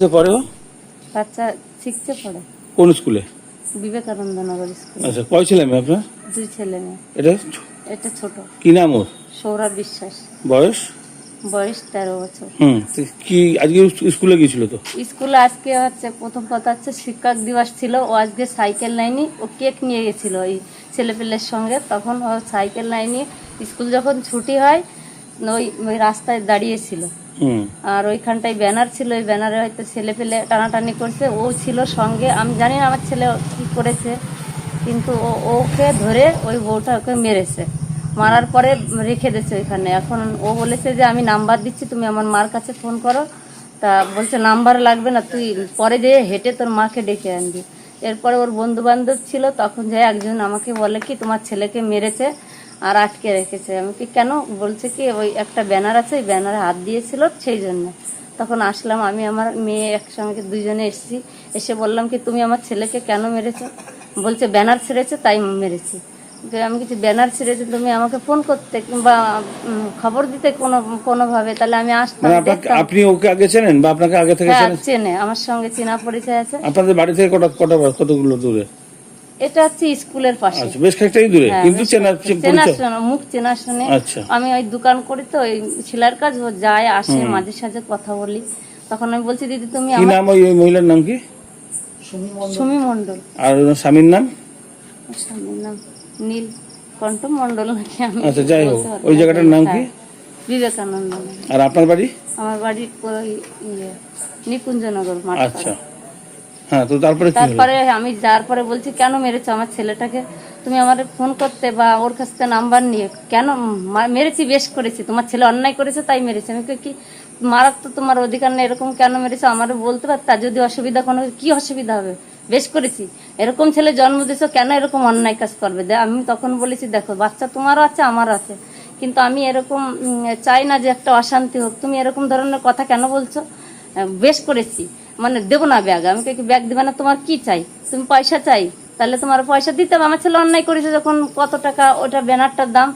পড়ে? বাচ্চা শিখছে পড়ে। কোন স্কুলে? বিবেকানন্দ নগর স্কুল। আচ্ছা কয় ছেলে মেয়ে আপনার? দুই ছেলে মেয়ে। এটা এটা ছোট। কি নাম ওর? সৌরভ বিশ্বাস। বয়স? বয়স তেরো বছর। হুম তো কি আজকে স্কুলে গিয়েছিল তো? স্কুলে আজকে হচ্ছে প্রথম কথা হচ্ছে শিক্ষক দিবস ছিল। ও আজকে সাইকেল লাইনি ও কেক নিয়ে গেছিল ওই ছেলেপেলের সঙ্গে। তখন ও সাইকেল লাইনি স্কুল যখন ছুটি হয় ওই ওই রাস্তায় দাঁড়িয়েছিল। আর ওইখানটায় ব্যানার ছিল ওই ব্যানারে হয়তো ছেলে পেলে টানাটানি করছে। ও ছিল সঙ্গে আমি জানি না আমার ছেলে কি করেছে কিন্তু ও ওকে ধরে ওই বউটা ওকে মেরেছে। মারার পরে রেখে দিয়েছে ওইখানে। এখন ও বলেছে যে আমি নাম্বার দিচ্ছি তুমি আমার মার কাছে ফোন করো। তা বলছে নাম্বার লাগবে না তুই পরে যেয়ে হেঁটে তোর মাকে ডেকে আনবি। এরপরে ওর বন্ধু বান্ধব ছিল তখন যে একজন আমাকে বলে কি তোমার ছেলেকে মেরেছে। আর আটকে রেখেছে। আমি কেন বলছে কি ওই একটা ব্যানার আছে ওই ব্যানারে হাত দিয়েছিল সেই জন্য। তখন আসলাম আমি আমার মেয়ে একসঙ্গে দুইজনে এসেছি। এসে বললাম কি তুমি আমার ছেলেকে কেন মেরেছো? বলছে ব্যানার ছেড়েছে তাই মেরেছি। আমি কিছু ব্যানার ছেড়েছে তুমি আমাকে ফোন করতে কিংবা খবর দিতে কোনো কোনোভাবে তাহলে আমি আসতাম মানে আপনি ওকে আগে চেনেন বা আপনাকে আগে থেকে হ্যাঁ চেনে আমার সঙ্গে চেনা পরিচয় আছে। আপনাদের বাড়ি থেকে কটা কটা কতগুলো দূরে? এটা হচ্ছে স্কুলের পাশে। আচ্ছা বেশ খানিকটাই দূরে। হ্যাঁ, কিন্তু চেনা চেনা শোনা মুখ চেনা শুনে আচ্ছা। আমি ওই দোকান করি তো ওই ছেলের কাজ ও যায় আসে মাঝে সাঝে কথা বলি। তখন আমি বলছি দিদি তুমি কি নাম ওই ওই মহিলার নাম কি? সুমি মন্ডল আর স্বামীর নাম? স্বামীর নাম নীল কণ্ঠ মন্ডল নাকি আমি আচ্ছা যাই হোক ওই জায়গাটার নাম কি? হ্যাঁ, বিবেকানন্দ। আর আপনার বাড়ি? আমার বাড়ি ইয়ে নিকুঞ্জনগর আচ্ছা। হ্যাঁ তারপরে আমি যার পরে বলছি, কেন মেরেছো আমার ছেলেটাকে? তুমি আমার ফোন করতে বা ওর কাছ থেকে নাম্বার নিয়ে, কেন মেরেছি বেশ করেছি, তোমার ছেলে অন্যায় করেছে তাই মেরেছি। আমি কি মারার তো তোমার অধিকার নেই, এরকম কেন মেরেছো? আমারও বলতে পারতা যদি অসুবিধা কোনো, কি অসুবিধা হবে? বেশ করেছি। এরকম ছেলে জন্ম দিয়েছ, কেন এরকম অন্যায় কাজ করবে? আমি তখন বলেছি, দেখো, বাচ্চা তোমারও আছে, আমারও আছে। কিন্তু আমি এরকম চাই না যে একটা অশান্তি হোক। তুমি এরকম ধরনের কথা কেন বলছো? বেশ করেছি। মানে দেবো না ব্যাগ। আমি কি ব্যাগ দেবে না? তোমার কি চাই? তুমি পয়সা চাই। তাহলে তোমার পয়সা দিতে হবে। আমার ছেলে অন্যায় করেছে যখন কত টাকা ওটা ব্যানারটার দাম।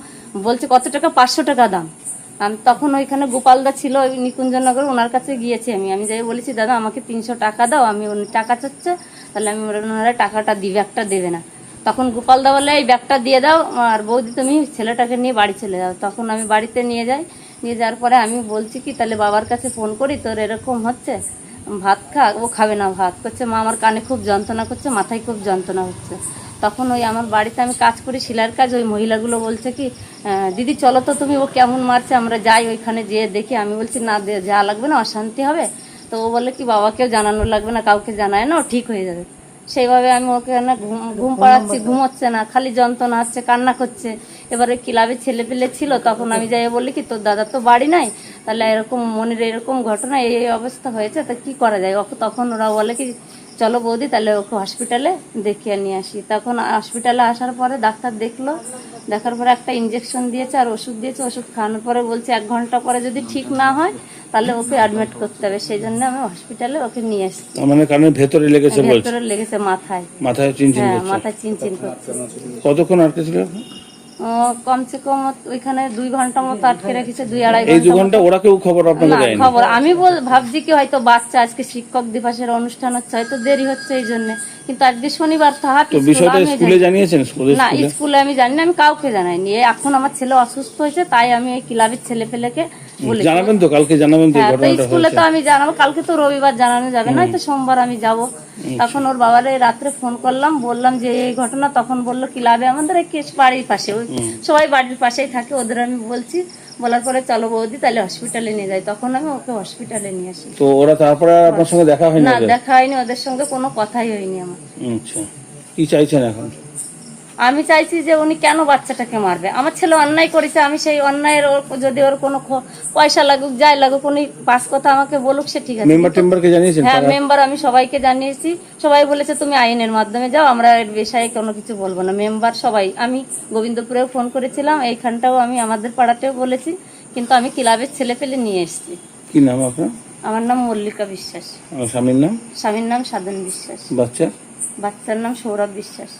বলছে, কত টাকা? পাঁচশো টাকা দাম। আমি তখন ওইখানে গোপালদা ছিল, ওই নিকুঞ্জনগর, ওনার কাছে গিয়েছি আমি। আমি যাই বলেছি, দাদা, আমাকে তিনশো টাকা দাও, আমি টাকা চাচ্ছে, তাহলে আমি ওনারা টাকাটা দিই ব্যাগটা দেবে না। তখন গোপালদা বলে, এই ব্যাগটা দিয়ে দাও, আর বৌদি, তুমি ছেলেটাকে নিয়ে বাড়ি চলে যাও। তখন আমি বাড়িতে নিয়ে যাই। নিয়ে যাওয়ার পরে আমি বলছি কি, তাহলে বাবার কাছে ফোন করি, তোর এরকম হচ্ছে? ভাত খা ও খাবে না ভাত। করছে মা আমার কানে খুব যন্ত্রণা করছে মাথায় খুব যন্ত্রণা হচ্ছে। তখন ওই আমার বাড়িতে আমি কাজ করি শিলার কাজ। ওই মহিলাগুলো বলছে কি দিদি চলো তো তুমি ও কেমন মারছে আমরা যাই ওইখানে যেয়ে দেখি। আমি বলছি না যা লাগবে না অশান্তি হবে। তো ও বলে কি বাবাকেও জানানো লাগবে না কাউকে জানায় না ও ঠিক হয়ে যাবে। সেইভাবে আমি ওকে না ঘুম ঘুম পাড়াচ্ছি ঘুমোচ্ছে না খালি যন্ত্রণা হচ্ছে কান্না করছে। এবারে ক্লাবে ছেলে পেলে ছিল তখন আমি যাই বলি কি তোর দাদা তো বাড়ি নাই তাহলে এরকম মনের এরকম ঘটনা এই অবস্থা হয়েছে তা কি করা যায়? ওকে তখন ওরা বলে কি চলো বৌদি তাহলে ওকে হসপিটালে দেখিয়ে নিয়ে আসি। তখন হসপিটালে আসার পরে ডাক্তার দেখল দেখার পরে একটা ইঞ্জেকশন দিয়েছে আর ওষুধ দিয়েছে ওষুধ খাওয়ানোর পরে বলছে এক ঘণ্টা পরে যদি ঠিক না হয় তাহলে ওকে অ্যাডমিট করতে হবে। সেই জন্য আমি হসপিটালে ওকে নিয়ে তার মানে কানের ভেতরে লেগেছে ভেতরে লেগেছে মাথায়। মাথায় চিনচিন হ্যাঁ করছে। মাথায় চিনচিন করছে। কতক্ষণ আটকে ছিল? কমসে কম ওইখানে দুই ঘণ্টা মতো আটকে রেখেছে দুই আড়াই এই দু ঘণ্টা ওরা কেউ খবর দেয়নি? খবর। আমি বল ভাবছি কি হয়তো বাচ্চা আজকে শিক্ষক দিবসের অনুষ্ঠান হচ্ছে হয়তো দেরি হচ্ছে এই জন্য। কিন্তু আজকে শনিবার হাফ তো বিষয়টা স্কুলে জানি- জানিয়েছেন স্কুলে না স্কুলে? আমি জানি না আমি কাউকে জানাইনি। এখন আমার ছেলে অসুস্থ হয়েছে তাই আমি এই ক্লাবের ছেলে পেলেকে বলেছি। জানাবেন তো কালকে জানাবেন তো হ্যাঁ ঘটনাটা স্কুলে তো আমি জানাব কালকে তো রবিবার জানানো যাবে না তো সোমবার আমি যাব। তখন ওর বাবার রাত্রে ফোন করলাম বললাম যে এই ঘটনা তখন বলল ক্লাবে আমাদের কেস বাড়ির পাশে ওই সবাই বাড়ির পাশেই থাকে ওদের আমি বলছি বলার পরে চলো বৌদি তাহলে হসপিটালে নিয়ে যাই। তখন আমি ওকে হসপিটালে নিয়ে আসি। তো ওরা তারপরে আপনার সঙ্গে দেখা হয়নি না? দেখা হয়নি ওদের সঙ্গে কোনো কথাই হয়নি আমার। আচ্ছা। কি চাইছেন এখন? আমি চাইছি যে উনি কেন বাচ্চাটাকে মারবে? আমার ছেলে অন্যায় করেছে আমি সেই অন্যায়ের ওর যদি ওর কোনো পয়সা লাগুক যাই লাগুক উনি পাঁচ কথা আমাকে বলুক সে ঠিক আছে। মেম্বার টেম্বারকে জানিয়েছেন হ্যাঁ মেম্বার আমি সবাইকে জানিয়েছি। সবাই বলেছে তুমি আইনের মাধ্যমে যাও আমরা এর বিষয়ে কোনো কিছু বলব না। মেম্বার সবাই আমি গোবিন্দপুরেও ফোন করেছিলাম এইখানটাও আমি আমাদের পাড়াতেও বলেছি কিন্তু আমি ক্লাবের ছেলে পেলে নিয়ে এসেছি। কি নাম আপনার? আমার নাম মল্লিকা বিশ্বাস। স্বামীর নাম? স্বামীর নাম সাধন বিশ্বাস। বাচ্চা বাচ্চার নাম সৌরভ বিশ্বাস।